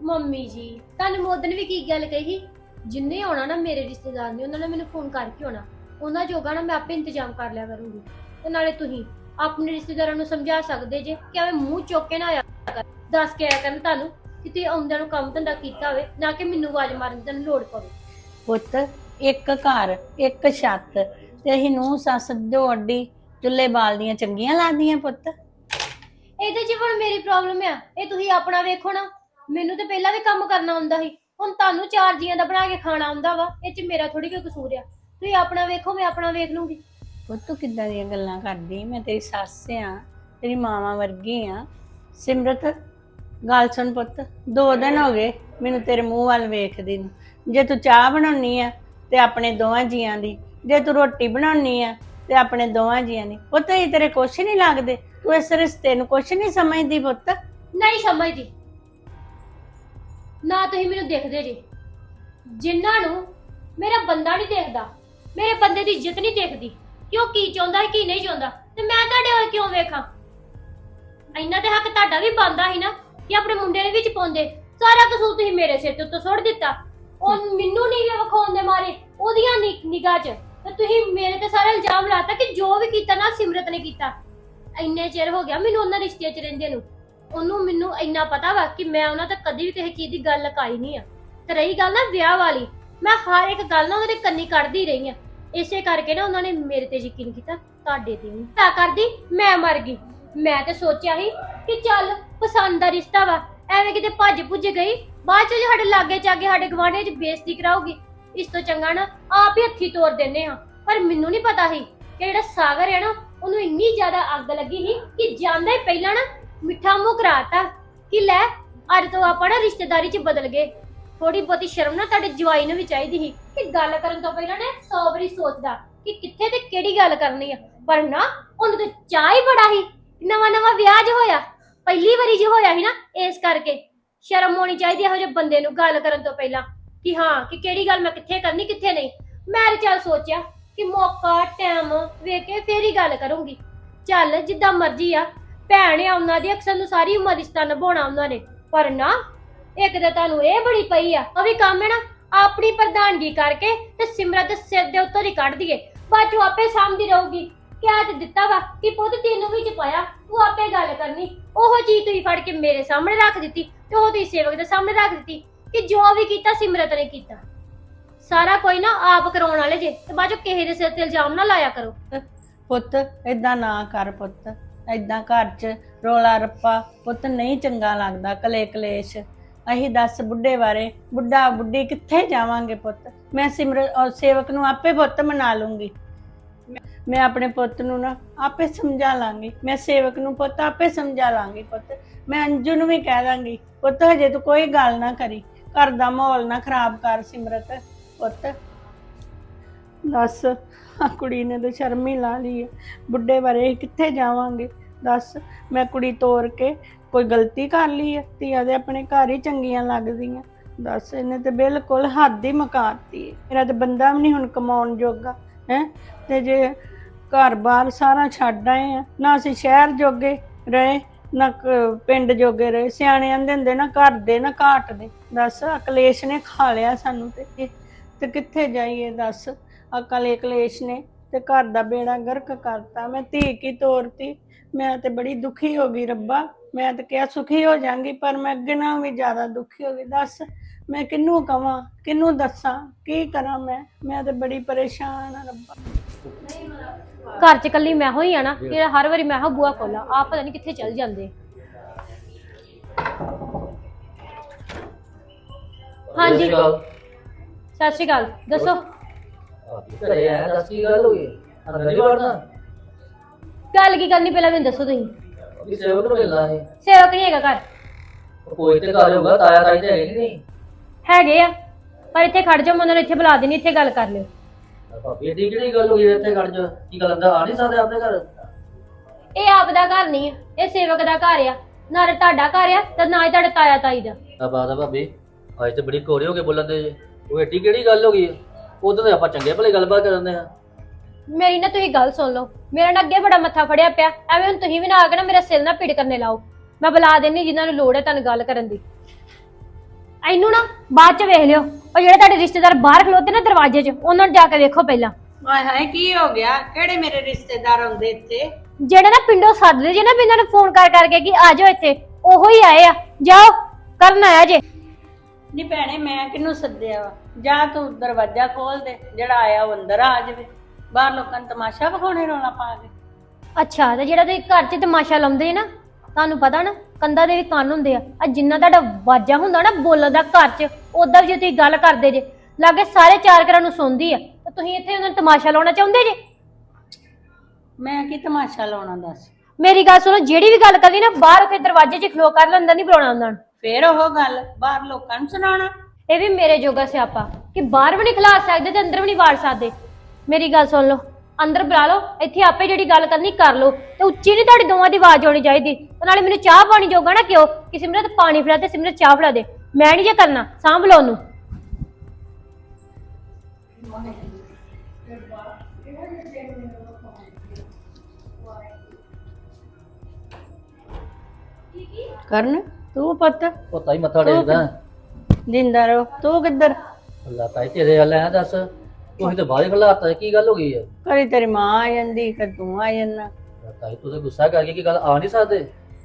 ਮੰਮੀ ਜੀ ਤੁਹਾਨੂੰ ਮੋਦਨ ਵੀ ਕੀ ਗੱਲ ਕਹੀ ਜਿੰਨੇ ਆਉਣਾ ਨਾ ਮੇਰੇ ਰਿਸ਼ਤੇਦਾਰ ਨੇ ਉਹਨਾਂ ਨੇ ਮੈਨੂੰ ਫੋਨ ਕਰਕੇ ਆਉਣਾ। ਉਹਨਾਂ ਜੋਗਾ ਨਾ ਮੈਂ ਆਪੇ ਇੰਤਜ਼ਾਮ ਕਰ ਲਿਆ ਕਰੂੰਗੀ। ਤੇ ਨਾਲੇ ਤੁਸੀਂ ਆਪਣੇ ਰਿਸ਼ਤੇਦਾਰਾਂ ਨੂੰ ਸਮਝਾ ਸਕਦੇ ਜੇ ਕਿ ਐਵੇਂ ਮੂੰਹ ਚੁੱਕ ਕੇ ਨਾ ਆਇਆ ਕਰ। ਦੱਸ ਕੇ ਆਇਆ ਕਰਨ ਤੁਹਾਨੂੰ ਕਿ ਤੁਸੀਂ ਆਉਂਦਿਆਂ ਨੂੰ ਕੰਮ ਧੰਦਾ ਕੀਤਾ ਹੋਵੇ ਨਾ ਕਿ ਮੈਨੂੰ ਆਵਾਜ਼ ਮਾਰਨ ਦੀ ਤੁਹਾਨੂੰ ਲੋੜ ਪਵੇ। ਪੁੱਤ ਇੱਕ ਘਰ ਇੱਕ ਛੱਤ ਤੇ ਅਸੀਂ ਨੂੰ ਸੱਸ ਦੋੜੀ ਚੁੱਲ੍ਹੇ ਬਾਲਦੀਆਂ ਚੰਗੀਆਂ ਲੱਗਦੀਆਂ ਪੁੱਤ। ਇਹਦੇ 'ਚ ਹੁਣ ਮੇਰੀ ਪ੍ਰੋਬਲਮ ਆ। ਇਹ ਤੁਸੀਂ ਆਪਣਾ ਵੇਖੋ ਨਾ। ਮੈਨੂੰ ਤੇ ਪਹਿਲਾਂ ਵੀ ਕੰਮ ਕਰਨਾ ਆਉਂਦਾ ਸੀ। ਹੁਣ ਤੁਹਾਨੂੰ ਚਾਰ ਜੀਆਂ ਦਾ ਬਣਾ ਕੇ ਖਾਣਾ ਆਉਂਦਾ ਵਾ। ਇਹ 'ਚ ਮੇਰਾ ਥੋੜੀ ਕੋਈ ਕਸੂਰ ਆ। ਤੁਸੀਂ ਆਪਣਾ ਵੇਖੋ ਮੈਂ ਆਪਣਾ ਵੇਖ ਲੂੰਗੀ। ਪੁੱਤ, ਤੂੰ ਕਿੱਦਾਂ ਦੀਆਂ ਗੱਲਾਂ ਕਰਦੀ? ਮੈਂ ਤੇਰੀ ਸੱਸ ਆ, ਤੇਰੀ ਮਾਵਾਂ ਵਰਗੀ ਆ। ਸਿਮਰਤ, ਗੱਲ ਸੁਣ ਪੁੱਤ, ਦੋ ਦਿਨ ਹੋ ਗਏ ਮੈਨੂੰ ਤੇਰੇ ਮੂੰਹ ਵੱਲ ਵੇਖਦੀ ਨੂੰ। ਜੇ ਤੂੰ ਚਾਹ ਬਣਾਉਣੀ ਆ ਤੇ ਆਪਣੇ ਦੋਵਾਂ ਜੀਆਂ ਦੀ, ਜੇ ਤੂੰ ਰੋਟੀ ਬਣਾਉਣੀ ਆ ਤੇ ਆਪਣੇ ਦੋਵਾਂ ਜੀਆਂ ਦੀ। ਪੁੱਤ, ਇਹ ਤੇਰੇ ਕੁਛ ਨਹੀਂ ਲੱਗਦੇ। ਤੂੰ ਇਸ ਰਿਸ਼ਤੇ ਨੂੰ ਕੁਛ ਨਹੀਂ ਸਮਝਦੀ ਪੁੱਤ। ਨਹੀਂ ਸਮਝਦੀ। ਨਾ ਤੁਸੀਂ ਮੈਨੂੰ ਦੇਖਦੇ ਜੀ। ਜਿਨ੍ਹਾਂ ਨੂੰ ਮੇਰਾ ਬੰਦਾ ਨਹੀਂ ਦੇਖਦਾ, ਮੇਰੇ ਬੰਦੇ ਦੀ ਇੱਜ਼ਤ ਨਹੀਂ ਦੇਖਦੀ। ਕਿ ਉਹ ਕੀ ਚਾਹੁੰਦਾ ਹੈ ਕੀ ਨਹੀਂ ਚਾਹੁੰਦਾ? ਤੇ ਮੈਂ ਤੁਹਾਡੇ ਵੱਲ ਕਿਉਂ ਵੇਖਾਂ? ਇੰਨਾ ਤੇ ਹੱਕ ਤੁਹਾਡਾ ਵੀ ਬੰਦਾ ਸੀ ਨਾ ਕਿ ਆਪਣੇ ਮੁੰਡੇ ਦੇ ਵਿੱਚ ਪਾਉਂਦੇ। ਸਾਰਾ ਕਸੂਰ ਤੁਸੀਂ ਮੇਰੇ ਸਿਰ ਤੇ ਉੱਤੇ ਸੁੱਟ ਦਿੱਤਾ। ਉਹ ਮੈਨੂੰ ਨਹੀਂ ਵਿਖਾਉਣ ਦੇ ਮਾਰੇ ਉਹਦੀਆਂ ਨਿਗਾਹ 'ਚ। ਤੇ ਤੁਸੀਂ ਮੇਰੇ ਤੇ ਸਾਰਾ ਇਲਜ਼ਾਮ ਲਾਤਾ ਕਿ ਜੋ ਵੀ ਕੀਤਾ ਨਾ ਸਿਮਰਤ ਨੇ ਕੀਤਾ। ਇੰਨੇ ਚਿਰ ਹੋ ਗਿਆ ਮੈਨੂੰ ਉਹਨਾਂ ਰਿਸ਼ਤੇ 'ਚ ਰਹਿੰਦੇ ਨੂੰ। ਉਹਨੂੰ ਮੈਨੂੰ ਇੰਨਾ ਪਤਾ ਵਾ ਕਿ ਮੈਂ ਉਹਨਾਂ ਤੋਂ ਕਦੀ ਵੀ ਕਿਸੇ ਚੀਜ਼ ਦੀ ਗੱਲ ਲਕਾਈ ਨਹੀਂ ਆ। ਤੇ ਰਹੀ ਗੱਲ ਨਾ ਵਿਆਹ ਵਾਲੀ। ਮੈਂ ਹਰ ਇੱਕ ਗੱਲ ਨਾ ਉਹਦੇ ਕੰਨੀ ਕੱਢਦੀ ਰਹੀ ਆ। ਇਸੇ ਕਰਕੇ ਨਾ ਉਹਨਾਂ ਨੇ ਮੇਰੇ ਤੇ ਯਕੀਨ ਕੀਤਾ, ਤੁਹਾਡੇ ਤੇ ਨਹੀਂ ਤਾਂ ਕਰਦੀ, ਮੈਂ ਮਰ ਗਈ। ਮੈਂ ਤੇ ਸੋਚਿਆ ਸੀ ਕਿ ਚੱਲ, ਪਸੰਦ ਦਾ ਰਿਸ਼ਤਾ ਵਾ, ਐਵੇਂ ਕਿਤੇ ਭੱਜ ਭੁੱਜ ਗਈ, ਬਾਅਦ ਚ ਜੇ ਸਾਡੇ ਲਾਗੇ ਚਾਗੇ ਸਾਡੇ ਗਵਾਂਢੇ 'ਚ ਬੇਇੱਜ਼ਤੀ ਕਰਾਉਗੀ, ਇਸ ਤੋਂ ਚੰਗਾ ਨਾ ਆਪ ਹੀ ਹੱਥੀ ਤੋੜ ਦਿੰਨੇ ਆ ਪਰ ਮੈਨੂੰ ਨਹੀਂ ਪਤਾ ਸੀ ਕਿ ਜਿਹੜਾ ਸਾਗਰ ਹੈ ਨਾ, ਉਹਨੂੰ ਇੰਨੀ ਜ਼ਿਆਦਾ ਅੱਗ ਲੱਗੀ ਸੀ ਕਿ ਜਾਂਦਾ ਹੀ ਪਹਿਲਾਂ ਨਾ ਮਿੱਠਾ ਮੂੰਹ ਕਰਾਤਾ ਕਿ ਲੈ, ਅੱਜ ਤੋਂ ਆਪਾਂ ਨਾ ਰਿਸ਼ਤੇਦਾਰੀ 'ਚ ਬਦਲ ਗਏ। ਥੋੜੀ ਬਹੁਤੀ ਸ਼ਰਮ ਨਾ ਤੁਹਾਡੇ ਜਵਾਈ ਨੂੰ ਵੀ ਚਾਹੀਦੀ ਸੀ ਕਿ ਗੱਲ ਕਰਨ ਤੋਂ ਪਹਿਲਾਂ ਨੇ 100 ਵਾਰੀ ਸੋਚਦਾ ਕਿ ਕਿੱਥੇ ਤੇ ਕਿਹੜੀ ਗੱਲ ਕਰਨੀ ਆ। ਪਰ ਨਾ, ਉਹਨੂੰ ਤੇ ਚਾਹ ਹੀ ਬੜਾ ਸੀ ਨਵਾਂ ਨਵਾਂ ਵਿਆਹ ਜਿਹਾ ਹੋਇਆ। ਪਹਿਲੀ ਵਾਰੀ ਜੇ ਹੋਇਆ ਸੀ ਨਾ, ਇਸ ਕਰਕੇ। ਸ਼ਰਮ ਹੋਣੀ ਚਾਹੀਦੀ ਇਹੋ ਜਿਹੇ ਬੰਦੇ ਨੂੰ ਗੱਲ ਕਰਨ ਤੋਂ ਪਹਿਲਾਂ ਕਿ ਹਾਂ, ਕਿ ਕਿਹੜੀ ਗੱਲ ਮੈਂ ਕਿੱਥੇ ਕਰਨੀ, ਕਿੱਥੇ ਨਹੀਂ। ਮੈਂ ਤੇ ਚੱਲ ਸੋਚਿਆ ਕਿ ਮੌਕਾ ਟਾਈਮ ਵੇਖ ਕੇ ਫੇਰ ਹੀ ਗੱਲ ਕਰੂੰਗੀ। ਚੱਲ, ਜਿੱਦਾਂ ਮਰਜ਼ੀ ਆ। ਭੈਣ ਆ, ਉਹਨਾਂ ਦੀ ਅਕਸਰ ਨੂੰ ਸਾਰੀ ਉਮਰ ਰਿਸ਼ਤਾ ਨਿਭਾਉਣਾ ਉਹਨਾਂ ਨੇ। ਪਰ ਨਾ ਇੱਕ ਤਾਂ ਤੁਹਾਨੂੰ ਇਹ ਬੜੀ ਪਈ ਆ, ਉਹ ਵੀ ਕੰਮ ਹੈ ਨਾ, ਆਪਣੀ ਪ੍ਰਧਾਨਗੀ ਕਰਕੇ ਤੇ ਸਿਮਰਤ ਸਿਰ ਦੇ ਉੱਤੋਂ ਹੀ ਕੱਢ ਦਈਏ। ਬਾਅਦ ਆਪੇ ਸਾਂਭਦੀ ਰਹੂਗੀ। ਕਿਆ ਤੇ ਦਿੱਤਾ ਵਾ ਕਿ ਪੁੱਤ ਤੈਨੂੰ ਵਿੱਚ ਪਾਇਆ ਤੂੰ ਆਪੇ ਗੱਲ ਕਰਨੀ। ਉਹ ਚੀਜ਼ ਤੁਸੀਂ ਫੜ ਕੇ ਮੇਰੇ ਸਾਹਮਣੇ ਰੱਖ ਦਿੱਤੀ ਤੇ ਉਹ ਤੁਸੀਂ ਸੇਵਕ ਦੇ ਸਾਹਮਣੇ ਰੱਖ ਦਿੱਤੀ ਕਿ ਜੋ ਵੀ ਕੀਤਾ ਸਿਮਰਤ ਨੇ ਕੀਤਾ। ਸਾਰਾ ਕੋਈ ਨਾ ਆਪ ਕਰਾਉਣ ਵਾਲੇ ਜੇ, ਤੇ ਬਾਅਦ ਕਿਸੇ ਦੇ ਸਿਰ ਤੇ ਇਲਜ਼ਾਮ ਨਾ ਲਾਇਆ ਕਰੋ। ਪੁੱਤ, ਏਦਾਂ ਨਾ ਕਰ ਪੁੱਤ। ਏਦਾਂ ਘਰ 'ਚ ਰੋਲਾ ਰੱਪਾ, ਪੁੱਤ ਨਹੀਂ ਚੰਗਾ ਲੱਗਦਾ ਕਲੇ ਕਲੇਸ਼ ਅਹੀਂ ਦੱਸ ਬੁੱਢੇ ਬਾਰੇ। ਬੁੱਢਾ, ਬੁੱਢੀ ਕਿੱਥੇ ਜਾਵਾਂਗੇ ਪੁੱਤ? ਮੈਂ ਸਿਮਰ ਔਰ ਸੇਵਕ ਨੂੰ ਆਪੇ ਪੁੱਤ ਮਨਾ ਲੂੰਗੀ। ਮੈਂ ਆਪਣੇ ਪੁੱਤ ਨੂੰ ਨਾ ਆਪੇ ਸਮਝਾ ਲਾਂਗੀ। ਮੈਂ ਸੇਵਕ ਨੂੰ ਪੁੱਤ ਆਪੇ ਸਮਝਾ ਲਾਂਗੀ ਪੁੱਤ। ਮੈਂ ਅੰਜੂ ਨੂੰ ਵੀ ਕਹਿ ਦਾਂਗੀ, ਪੁੱਤ, ਹਜੇ ਤੂੰ ਕੋਈ ਗੱਲ ਨਾ ਕਰੀ। ਘਰ ਦਾ ਮਾਹੌਲ ਨਾ ਖਰਾਬ ਕਰ ਸਿਮਰਤ, ਪੁੱਤ। ਦੱਸ ਆ ਕੁੜੀ ਨੇ ਤਾਂ ਸ਼ਰਮ ਹੀ ਲਾ ਲਈ ਹੈ। ਬੁੱਢੇ ਬਾਰੇ ਅਸੀਂ ਕਿੱਥੇ ਜਾਵਾਂਗੇ? ਦੱਸ, ਮੈਂ ਕੁੜੀ ਤੋਰ ਕੇ ਕੋਈ ਗਲਤੀ ਕਰ ਲਈ ਹੈ, ਧੀਆਂ ਦੇ ਆਪਣੇ ਘਰ ਹੀ ਚੰਗੀਆਂ ਲੱਗਦੀਆਂ। ਦੱਸ, ਇਹਨੇ ਤੇ ਬਿਲਕੁਲ ਹੱਦ ਹੀ ਮਕਾਤੀ ਹੈ। ਮੇਰਾ ਤੇ ਬੰਦਾ ਵੀ ਨਹੀਂ ਹੁਣ ਕਮਾਉਣ ਜੋਗਾ, ਹੈ? ਤੇ ਜੇ ਘਰ-ਬਾਰ ਸਾਰਾ ਛੱਡ ਆਏ ਆ, ਨਾ ਅਸੀਂ ਸ਼ਹਿਰ ਜੋਗੇ ਰਹੇ, ਨਾ ਕ- ਪਿੰਡ ਜੋਗੇ ਰਹੇ ਸਿਆਣੇ ਆਂਦੇ ਹੁੰਦੇ ਨਾ ਘਰ ਦੇ, ਨਾ ਘਾਟ ਦੇ। ਦੱਸ, ਆਹ ਕਲੇਸ਼ ਨੇ ਖਾ ਲਿਆ ਸਾਨੂੰ ਤੇ। ਇਹ ਤੇ ਕਿੱਥੇ ਜਾਈਏ, ਦੱਸ? ਅਕਲ ਕਲੇਸ਼ ਨੇ ਤੇ ਘਰ ਦਾ ਬੇੜਾ ਗਰਕ ਕਰਤਾ। ਮੈਂ ਧੀ ਕੀ ਤੋਰਤੀ? ਮੈਂ ਤੇ ਬੜੀ ਦੁਖੀ ਹੋ ਗਈ, ਰੱਬਾ। ਮੈਂ ਤਾਂ ਕਿਹਾ ਸੁਖੀ ਹੋ ਜਾਾਂਗੀ ਪਰ ਮੈਂ ਅੱਗੇ ਨਾਲੋਂ ਵੀ ਜ਼ਿਆਦਾ ਦੁਖੀ ਹੋ ਗਈ। ਦੱਸ ਮੈਂ ਕਿਹਨੂੰ ਕਵਾਂ ਕਿਹਨੂੰ ਦੱਸਾਂ ਕੀ ਕਰਾਂ ਮੈਂ? ਮੈਂ ਤੇ ਬੜੀ ਪਰੇਸ਼ਾਨ ਆ ਰੱਬਾ। ਘਰ 'ਚ ਕੱਲੀ ਮੈਂ ਹੋਈ ਆ ਨਾ ਕਿ ਹਰ ਵਾਰੀ ਮੈਂ ਹਾਂ ਬੂਆ ਖੋਲਾ ਆਪ ਪਤਾ ਨਹੀਂ ਕਿੱਥੇ ਚਲ ਜਾਂਦੇ। ਹਾਂਜੀ। ਸਤਿ ਸ਼੍ਰੀ ਅਕਾਲ। ਦੱਸੋ। ਘਰੇ ਆਇਆ ਦੱਸ ਕੀ ਗੱਲ ਹੋ ਗਈ? ਅੰਦਰ ਨਹੀਂ ਵੜਨਾ? ਗੱਲ ਕੀ ਕਰਨੀ ਪਹਿਲਾਂ ਮੈਨੂੰ ਦੱਸੋ ਤੁਸੀਂ। ਵੀ ਸੇਵਕ ਨੂੰ ਮਿਲਣਾ ਹੈ ਸੇਵਕ ਨਹੀਂ ਹੈਗਾ ਘਰ। ਕੋਈ ਤੇ ਘਰ ਹੋਊਗਾ ਤਾਇਆ ਤਾਈ ਤੇ ਹੈਗੇ ਨਹੀਂ। ਹੈਗੇ ਆ ਪਰ ਇੱਥੇ ਖੜ ਜਾਓ ਮੈਂ ਉਹਨਾਂ ਨੂੰ ਇੱਥੇ ਬੁਲਾ ਦੇਣੀ ਇੱਥੇ ਗੱਲ ਕਰ ਲਿਓ। ਭਾਬੀ ਦੀ ਕਿਹੜੀ ਗੱਲ ਹੋ ਗਈ ਇੱਥੇ ਖੜ ਜਾ ਕੀ ਗੱਲ ਅੰਦਰ ਆ ਨਹੀਂ ਸਕਦੇ ਆਪਣੇ ਘਰ? ਇਹ ਆਪ ਦਾ ਘਰ ਨਹੀਂ ਆ ਇਹ ਸੇਵਕ ਦਾ ਘਰ ਆ। ਨਾ ਤਾਂ ਤੁਹਾਡਾ ਘਰ ਆ ਤੇ ਨਾ ਹੀ ਤੁਹਾਡੇ ਤਾਇਆ ਤਾਈ ਦਾ। ਆ ਬਾਤ ਆ ਭਾਬੀ ਅੱਜ ਤੇ ਬੜੀ ਕੋਰੇ ਹੋ ਕੇ ਬੋਲਣ ਦੇ ਜੇ। ਉਹ ਏਡੀ ਕਿਹੜੀ ਗੱਲ ਹੋ ਗਈ ਉਦੋਂ ਤੇ ਆਪਾਂ ਚੰਗੇ ਭਲੇ ਗੱਲਬਾਤ ਕਰਦੇ ਆ। ਮੇਰੀ ਨਾ ਤੁਸੀਂ ਗੱਲ ਸੁਣ ਲਓ। ਮੇਰਾ ਨਾ ਅੱਗੇ ਬੜਾ ਮੱਥਾ ਫੜਿਆ ਪਿਆ। ਐਵੇਂ ਹੁਣ ਤੁਸੀਂ ਵੀ ਨਾ ਆ ਕੇ ਨਾ ਮੇਰਾ ਸਿਰ ਨਾ ਪੀੜ ਕਰਨੇ ਲਾਓ। ਮੈਂ ਬੁਲਾ ਦੇਣੀ ਜਿਨ੍ਹਾਂ ਨੂੰ ਲੋੜ ਹੈ ਤੁਹਾਨੂੰ ਗੱਲ ਕਰਨ ਦੀ। ਇਹਨੂੰ ਨਾ ਬਾਅਦ ਚ ਵੇਖ ਲਿਓ। ਉਹ ਜਿਹੜੇ ਤੁਹਾਡੇ ਰਿਸ਼ਤੇਦਾਰ ਬਾਹਰ ਖਲੋਤੇ ਨਾ ਦਰਵਾਜ਼ੇ 'ਚ ਉਹਨਾਂ ਨੂੰ ਜਾ ਕੇ ਵੇਖੋ ਪਹਿਲਾਂ। ਹਾਏ ਹਾਏ ਕੀ ਹੋ ਗਿਆ? ਕਿਹੜੇ ਮੇਰੇ ਰਿਸ਼ਤੇਦਾਰ ਆਉਂਦੇ ਇੱਥੇ? ਜਿਹੜੇ ਨਾ ਪਿੰਡੋਂ ਸੱਦਦੇ ਜੇ ਨਾ ਵੀ ਇਹਨਾਂ ਨੂੰ ਫੋਨ ਕਰ ਕਰਕੇ ਕਿ ਆ ਜਾਓ ਇੱਥੇ ਉਹੋ ਹੀ ਆਏ ਆ। ਜਾਓ ਕਰਨ ਆਇਆ ਜੇ। ਨੀ ਭੈਣੇ ਮੈਂ ਕਿਹਨੂੰ ਸੱਦਿਆ ਵਾ? ਜਾ ਤੂੰ ਦਰਵਾਜ਼ਾ ਖੋਲ ਦੇ ਜਿਹੜਾ ਆਇਆ ਉਹ ਅੰਦਰ ਆ ਜਾਵੇ। ਬਾਹਰ ਲੋਕਾਂ ਨੂੰ ਤਮਾਸ਼ਾ ਵਿਖਾਉਣੇ ਰੌਲਾ ਪਾ ਕੇ। ਅੱਛਾ ਤੇ ਜਿਹੜਾ ਤੁਸੀਂ ਘਰ 'ਚ ਤਮਾਸ਼ਾ ਲਾਉਂਦੇ ਨਾ ਤੁਹਾਨੂੰ ਪਤਾ ਨਾ ਕੰਦਾ ਦੇ ਵੀ ਕੰਨ ਹੁੰਦੇ ਆ। ਆ ਜਿੰਨਾ ਤੁਹਾਡਾ ਵਾਜਾ ਹੁੰਦਾ ਨਾ ਬੋਲਣ ਦਾ ਘਰ 'ਚ ਉਦਾਂ ਵੀ ਜੇ ਤੁਸੀਂ ਗੱਲ ਕਰਦੇ ਜੇ ਲਾਗੇ ਸਾਰੇ ਚਾਰ ਘਰਾਂ ਨੂੰ ਸੁਣਦੀ ਆ ਤੇ ਤੁਸੀਂ ਇੱਥੇ ਉਹਨਾਂ ਨੂੰ ਤਮਾਸ਼ਾ ਲਾਉਣਾ ਚਾਹੁੰਦੇ ਜੇ? ਮੈਂ ਕੀ ਤਮਾਸ਼ਾ ਲਾਉਣਾ ਦੱਸ? ਮੇਰੀ ਗੱਲ ਸੁਣੋ ਜਿਹੜੀ ਵੀ ਗੱਲ ਕਰਨੀ ਨਾ ਬਾਹਰ ਉੱਥੇ ਦਰਵਾਜ਼ੇ 'ਚ ਖਲੋ ਕਰ ਲਓ ਅੰਦਰ ਨਹੀਂ ਬੁਲਾਉਣਾ ਉਹਨਾਂ ਨੂੰ। ਫੇਰ ਉਹ ਗੱਲ ਬਾਹਰ ਲੋਕਾਂ ਨੂੰ ਸੁਣਾਉਣਾ। ਇਹ ਵੀ ਮੇਰੇ ਜੋਗਾ ਸਿਆਪਾ ਕਿ ਬਾਹਰ ਵੀ ਨਹੀਂ ਖਲਾ ਸਕਦੇ ਤੇ ਅੰਦਰ ਵੀ ਨਹੀਂ ਵਾੜ ਸਕਦੇ। ਮੇਰੀ ਗੱਲ ਸੁਣ ਲਓ ਅੰਦਰ ਬੁਲਾ ਲਓ ਇੱਥੇ ਆਪੇ ਜਿਹੜੀ ਗੱਲ ਕਰਨੀ ਕਰ ਲਓ ਤੇ ਉੱਚੀ ਨਹੀਂ ਤੁਹਾਡੀ ਦੋਵਾਂ ਦੀ ਆਵਾਜ਼ ਆਉਣੀ ਚਾਹੀਦੀ ਤੇ ਨਾਲੇ ਮੈਨੂੰ ਚਾਹ ਪਾਣੀ ਜੋਗਾ ਨਾ ਕਿਉਂ ਕਿ ਸਿਮਰਤ ਪਾਣੀ ਫੜਾ ਤੇ ਸਿਮਰਤ ਚਾਹ ਫੜਾ ਦੇ ਮੈਂ ਨਹੀਂ ਜੇ ਕਰਨਾ ਸਾਂਭ ਲਓ ਉਹਨੂੰ। ਕਰਨ ਤੂੰ ਪੁੱਤ? ਉਹ ਤਾਈ ਮੱਥਾ ਟੇਕਦਾ। ਜਿੰਦਾ ਰਹੋ ਤੂੰ ਕਿੱਧਰ? ਅੱਲਾ ਤਾਈ ਤੇਰੇ ਐ ਦੱਸ। ਤੁਸੀਂ ਤੇ ਬਾਹਰ ਖਲਾਤਾ ਕੀ ਗੱਲ ਹੋ ਗਈ ਹੈ ਕਰੀ ਤੇਰੀ ਮਾਂ ਆ ਜਾਂਦੀ ਕਿ ਤੂੰ ਆ ਜਾਂਦਾ। ਤਾਈ ਤੂੰ ਤੇ ਗੁੱਸਾ ਕਰਕੇ ਕੀ ਗੱਲ ਆ ਨਹੀਂ ਸਕਦੇ?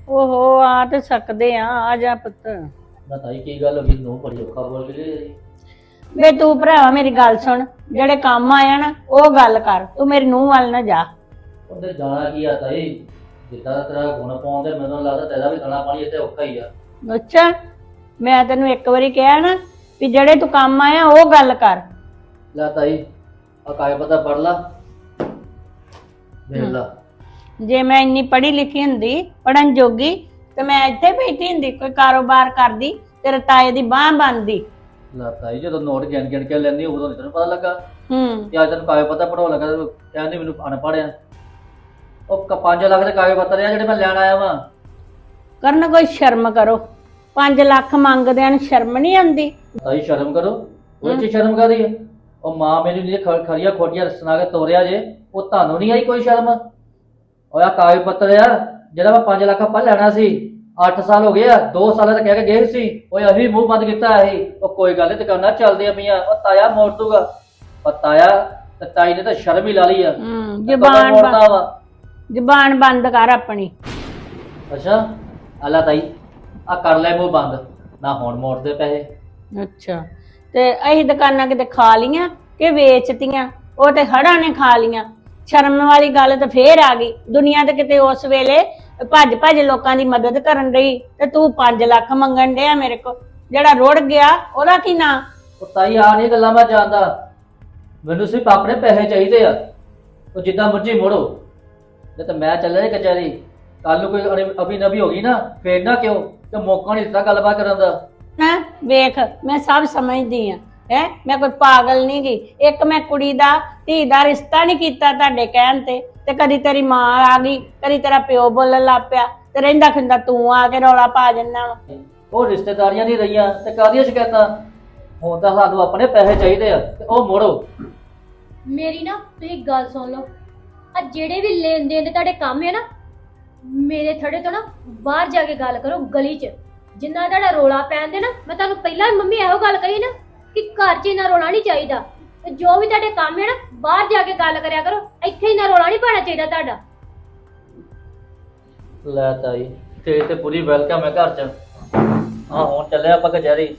ਓਹੋ ਆ ਤੇ ਸਕਦੇ ਆ ਆ ਜਾ ਪੁੱਤ। ਨਾ ਤਾਈ ਕੀ ਗੱਲ ਹੋ ਗਈ ਨੂੰ ਬੜੀ ਔਖਾ ਬੋਲ ਕੇ ਗਈ। ਵੇ ਤੂੰ ਭਰਾਵਾ ਮੇਰੀ ਗੱਲ ਸੁਣ ਜਿਹੜੇ ਕੰਮ ਆਇਆ ਨਾ ਉਹ ਗੱਲ ਕਰ ਤੂੰ ਮੇਰੀ ਨੂੰਹ ਵੱਲ ਨਾ ਜਾ। ਉਹਦੇ ਜਾਣਾ ਕੀ ਆ ਤਾਈ? ਜਿੱਦਾਂ ਤੇਰਾ ਗੁਣ ਪਾਉਂਦੇ ਮੈਨੂੰ ਲੱਗਦਾ ਤੇਰਾ ਵੀ ਦਾਣਾ ਪਾਣੀ ਇੱਥੇ ਔਖਾ ਹੀ ਆ। ਅੱਛਾ ਮੈਂ ਤੈਨੂੰ ਇੱਕ ਵਾਰੀ ਕਿਹਾ ਨਾ ਵੀ ਜਿਹੜੇ ਤੂੰ ਕੰਮ ਆਇਆ ਉਹ ਗੱਲ ਕਰ। ਲੈ ਤਾਈ ਆ ਕਾਇ ਪਤਾ ਪੜ ਲਾ। ਵੇਖ ਲਾ। ਜੇ ਮੈਂ ਇੰਨੀ ਪੜ੍ਹੀ ਲਿਖੀ ਹੁੰਦੀ ਪੜਨ ਜੋਗੀ ਤੇ ਮੈਂ ਇੱਥੇ ਬੈਠੀ ਹੁੰਦੀ ਕੋਈ ਕਾਰੋਬਾਰ ਕਰਦੀ ਤੇਰੇ ਤਾਏ ਦੀ ਬਾਹ ਬੰਨਦੀ। ਲੈ ਤਾਈ ਜਦੋਂ ਨੋਟ ਗਿਣ ਗਿਣ ਕੇ ਲੈਂਦੀ ਉਦੋਂ ਨੀ ਤੈਨੂੰ ਪਤਾ ਲੱਗਾ। ਹੂੰ ਕਿ ਅੱਜ ਤੈਨੂੰ ਕਾਗਜ਼ ਪਤਾ ਪੜਾਉਣ ਲੱਗਾ ਤੇ ਕਹਿੰਦੇ ਮੈਨੂੰ ਅਨਪੜ੍ਹ ਆ। ਉਹ 5 ਲੱਖ ਦੇ ਕਾਗਜ਼ ਪੱਤਰ ਆ ਜਿਹੜੇ ਮੈਂ ਲੈਣ ਆਇਆ ਵਾਂ। ਕਰਨ ਕੋਈ ਸ਼ਰਮ ਕਰੋ। 5 ਲੱਖ ਮੰਗਦਿਆਂ ਨੂੰ ਸ਼ਰਮ ਨਹੀਂ ਆਉਂਦੀ। ਤਾਈ ਸ਼ਰਮ ਕਰੋ। ਉਹ ਚ ਸ਼ਰਮ ਕਰੀ ਹੈ ਉਹ ਮਾਂ ਮੇਰੀ ਨੇ ਖ- ਖਰੀਆਂ ਖੋਟੀਆਂ ਸੁਣਾ ਕੇ ਤੋਰਿਆ ਜੇ ਉਹ ਤੁਹਾਨੂੰ ਨਹੀਂ ਆਈ ਕੋਈ ਸ਼ਰਮ? ਉਹ ਆ ਕਾਗਜ਼ ਪੱਤਰ ਆ ਜਿਹੜਾ ਮੈਂ 5 ਲੱਖ ਆਪਾਂ ਲੈਣਾ ਸੀ 8 ਸਾਲ ਹੋ ਗਏ ਆ 2 ਸਾਲਾਂ ਤੱਕ ਕਹਿ ਕੇ ਗਏ ਸੀ ਓਏ ਅਸੀਂ ਮੂੰਹ ਬੰਦ ਕੀਤਾ ਸੀ ਉਹ ਕੋਈ ਗੱਲ ਨਹੀਂ ਦੁਕਾਨਾਂ ਚੱਲਦੀਆਂ ਪਈਆਂ ਉਹ ਤਾਇਆ ਮੋੜ ਦੂਗਾ ਉਹ ਤਾਇਆ ਤੇ ਤਾਈ ਨੇ ਤਾਂ ਸ਼ਰਮ ਹੀ ਲਾ ਲਈ ਆ। ਹੂੰ ਜ਼ਬਾਨ ਮੋੜਦਾ ਬੰਦ- ਵਾ। ਜ਼ਬਾਨ ਬੰਦ ਕਰ ਆਪਣੀ। ਅੱਛਾ ਅੱਲਾ ਤਾਈ ਆ ਕਰ ਲੈ ਮੂੰਹ ਬੰਦ ਨਾ ਹੁਣ ਮੋੜਦੇ ਪੈਸੇ ਅੱਛਾ। ਤੇ ਅਸੀਂ ਦੁਕਾਨਾਂ ਕਿਤੇ ਖਾ ਲੀਆਂ ਕਿ ਵੇਚਤੀਆਂ, ਉਹ ਤੇ ਹੜਾਂ ਨੇ ਖਾ ਲੀਆਂ ਸ਼ਰਮ ਵਾਲੀ ਗੱਲ ਤਾਂ ਫੇਰ ਆ ਗਈ। ਦੁਨੀਆ ਤੇ ਕਿਤੇ ਉਸ ਵੇਲੇ ਭੱਜ ਭੱਜ ਲੋਕਾਂ ਦੀ ਮਦਦ ਕਰਨ ਰਹੀ ਤੇ ਤੂੰ 5 ਲੱਖ ਮੰਗਣ ਡਿਆ ਮੇਰੇ ਕੋ ਜਿਹੜਾ ਰੁੜ ਗਿਆ, ਉਹਦਾ ਕੀ ਨਾਂ? ਉਹ ਤਾਈ ਆ ਨਹੀਂ ਗੱਲਾਂ ਮੈਂ ਜਾਣਦਾ। ਮੈਨੂੰ ਸਿਰਫ ਆਪਣੇ ਪੈਸੇ ਚਾਹੀਦੇ ਆ। ਉਹ ਜਿੱਦਾਂ ਮਰਜ਼ੀ ਮੋੜੋ। ਨਹੀਂ ਤਾਂ ਮੈਂ ਚੱਲਿਆ ਜੀ ਕਚਹਿਰੀ। ਕੱਲ ਨੂੰ ਕੋਈ ਅਭੀ ਨਵੀ ਹੋ ਗਈ ਨਾ, ਫੇਰ ਨਾ ਕਿਉਂ? ਤੇ ਮੌਕਾ ਨਹੀਂ ਦਿੱਤਾ ਗੱਲਬਾਤ ਕਰਨ ਦਾ। ਹੈਂ? ਵੇਖ ਮੈਂ ਸਭ ਸਮਝਦੀ ਆ। ਹੈ? ਮੈਂ ਕੋਈ ਪਾਗਲ ਨਹੀਂ ਗਈ ਇੱਕ ਮੈਂ ਕੁੜੀ ਦਾ ਧੀ ਦਾ ਰਿਸ਼ਤਾ ਨਹੀਂ ਕੀਤਾ ਤੁਹਾਡੇ ਕਹਿਣ ਤੇ। ਤੇ ਕਦੀ ਤੇਰੀ ਮਾਂ ਆ ਗਈ ਕਦੀ ਤੇਰਾ ਪਿਓ ਬੋਲਣ ਲੱਗ ਪਿਆ। ਤੇ ਰਹਿੰਦਾ ਖਿੰਦਾ ਤੂੰ ਆ ਕੇ ਰੌਲਾ ਪਾ ਜੰਨਾ ਵਾ। ਉਹ ਰਿਸ਼ਤੇਦਾਰੀਆਂ ਨਹੀਂ ਰਹੀਆਂ ਤੇ ਕਾਹਦੀਆਂ ਸ਼ਿਕਾਇਤਾਂ? ਹੁਣ ਤਾਂ ਸਾਨੂੰ ਆਪਣੇ ਪੈਸੇ ਚਾਹੀਦੇ ਆ ਤੇ ਉਹ ਮੋੜੋ। ਮੇਰੀ ਨਾ ਤੁਸੀਂ ਗੱਲ ਸੁਣ ਲਓ। ਆ ਜਿਹੜੇ ਵੀ ਲੈਣ ਦੇਣ ਦੇ ਤੁਹਾਡੇ ਕੰਮ ਹੈ ਨਾ ਮੇਰੇ ਥੜੇ ਤੋਂ ਨਾ ਬਾਹਰ ਜਾ ਕੇ ਗੱਲ ਕਰੋ ਗਲੀ 'ਚ। ਜਿੰਨਾ ਤੁਹਾਡਾ ਰੋਲਾ ਪੈਂਦੇ ਨਾ ਮੈਂ ਤੁਹਾਨੂੰ ਪਹਿਲਾਂ ਵੀ ਮੰਮੀ ਇਹੋ ਗੱਲ ਕਹੀ ਨਾ ਕਿ ਘਰ 'ਚ ਇੰਨਾ ਰੋਲਾ ਨਹੀਂ ਚਾਹੀਦਾ। ਤੇ ਜੋ ਵੀ ਤੁਹਾਡੇ ਕੰਮ ਹੈ ਨਾ ਬਾਹਰ ਜਾ ਕੇ ਗੱਲ ਕਰਿਆ ਕਰੋ ਇੱਥੇ ਇੰਨਾ ਰੋਲਾ ਨਹੀਂ ਪਾਣਾ ਚਾਹੀਦਾ ਤੁਹਾਡਾ। ਲੈ ਤਾਈ ਤੇਰੀ ਤੇ ਪੂਰੀ ਵੈਲਕਮ ਹੈ ਘਰ ਚ। ਹਾਂ ਹੁਣ ਚੱਲੇ ਆਪਾਂ ਕਚਹਿਰੀ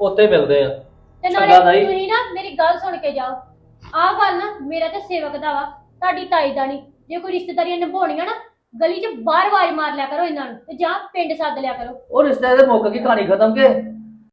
ਉੱਥੇ ਮਿਲਦੇ ਆ। ਤੇ ਚੰਗਾ ਨਾਲੇ ਤਾਈ। ਤੁਸੀਂ ਨਾ ਮੇਰੀ ਗੱਲ ਸੁਣ ਕੇ ਜਾਓ। ਆਹ ਗੱਲ ਨਾ ਮੇਰਾ ਤੇ ਸੇਵਕ ਦਾ ਵਾ ਤੁਹਾਡੀ ਤਾਈ ਦਾ ਨਹੀਂ। ਜੇ ਕੋਈ ਰਿਸ਼ਤੇਦਾਰੀਆਂ ਨਿਭਾਉਣੀਆਂ ਨਾ ਗਲੀ 'ਚ ਬਾਹਰ ਆਵਾਜ਼ ਮਾਰ ਲਿਆ ਕਰੋ ਇਹਨਾਂ ਨੂੰ ਤੇ ਜਾਂ ਪਿੰਡ ਸੱਦ ਲਿਆ ਕਰੋ। ਉਹ ਰਿਸ਼ਤੇ ਦੇ ਮੁੱਕ ਗਈ ਕਹਾਣੀ ਖਤਮ ਕੇ।